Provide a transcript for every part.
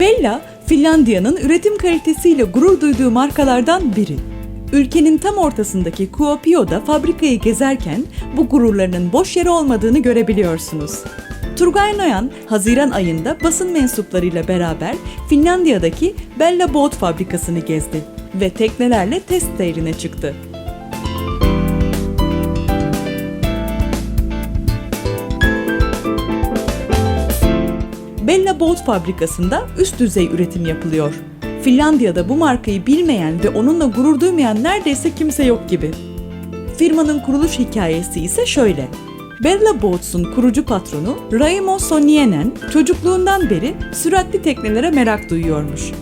Bella, Finlandiya'nın üretim kalitesiyle gurur duyduğu markalardan biri. Ülkenin tam ortasındaki Kuopio'da fabrikayı gezerken bu gururlarının boş yere olmadığını görebiliyorsunuz. Turgay Noyan, Haziran ayında basın mensuplarıyla beraber Finlandiya'daki Bella Boat fabrikasını gezdi ve teknelerle test seyrine çıktı. Bella Boat fabrikasında üst düzey üretim yapılıyor. Finlandiya'da bu markayı bilmeyen ve onunla gurur duymayan neredeyse kimse yok gibi. Firmanın kuruluş hikayesi ise şöyle. Bella Boats'un kurucu patronu Raimo Sonienen çocukluğundan beri süratli teknelere merak duyuyormuş.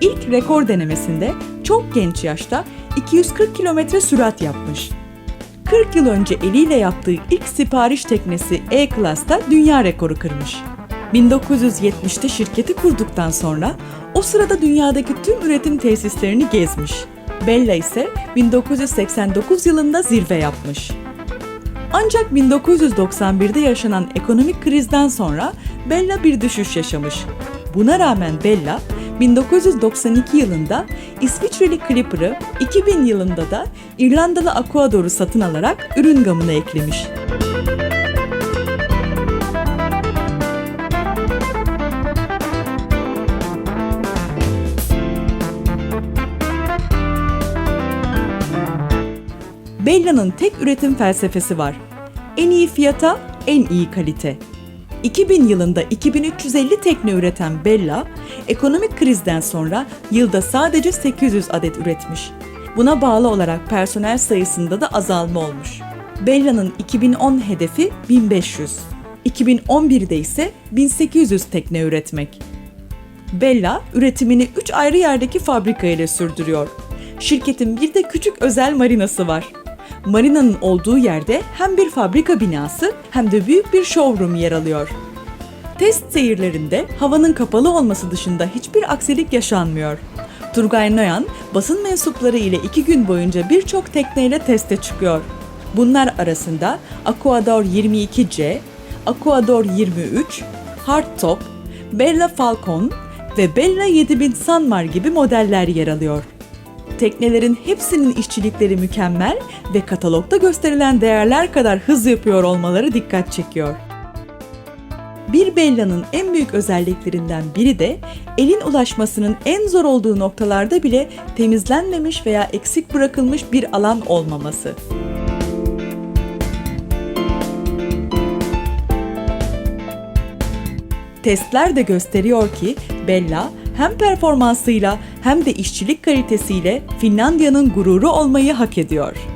İlk rekor denemesinde çok genç yaşta 240 kilometre sürat yapmış. 40 yıl önce eliyle yaptığı ilk sipariş teknesi E-Class'ta dünya rekoru kırmış. 1970'te şirketi kurduktan sonra o sırada dünyadaki tüm üretim tesislerini gezmiş. Bella ise 1989 yılında zirve yapmış. Ancak 1991'de yaşanan ekonomik krizden sonra Bella bir düşüş yaşamış. Buna rağmen Bella 1992 yılında İsviçreli Clipper'ı, 2000 yılında da İrlandalı Aquador'u satın alarak ürün gamına eklemiş. Bella'nın tek üretim felsefesi var. En iyi fiyata, en iyi kalite. 2000 yılında 2350 tekne üreten Bella, ekonomik krizden sonra yılda sadece 800 adet üretmiş. Buna bağlı olarak personel sayısında da azalma olmuş. Bella'nın 2010 hedefi 1500. 2011'de ise 1800 tekne üretmek. Bella üretimini 3 ayrı yerdeki fabrika ile sürdürüyor. Şirketin bir de küçük özel marinası var. Marinanın olduğu yerde hem bir fabrika binası hem de büyük bir showroom yer alıyor. Test seyirlerinde havanın kapalı olması dışında hiçbir aksilik yaşanmıyor. Turgay Noyan, basın mensupları ile iki gün boyunca birçok tekneyle teste çıkıyor. Bunlar arasında Aquador 22C, Aquador 23, Hardtop, Bella Falcon ve Bella 7000 Sanmar gibi modeller yer alıyor. Teknelerin hepsinin işçilikleri mükemmel ve katalogda gösterilen değerler kadar hız yapıyor olmaları dikkat çekiyor. Bir Bella'nın en büyük özelliklerinden biri de elin ulaşmasının en zor olduğu noktalarda bile temizlenmemiş veya eksik bırakılmış bir alan olmaması. Testler de gösteriyor ki Bella hem performansıyla hem de işçilik kalitesiyle Finlandiya'nın gururu olmayı hak ediyor.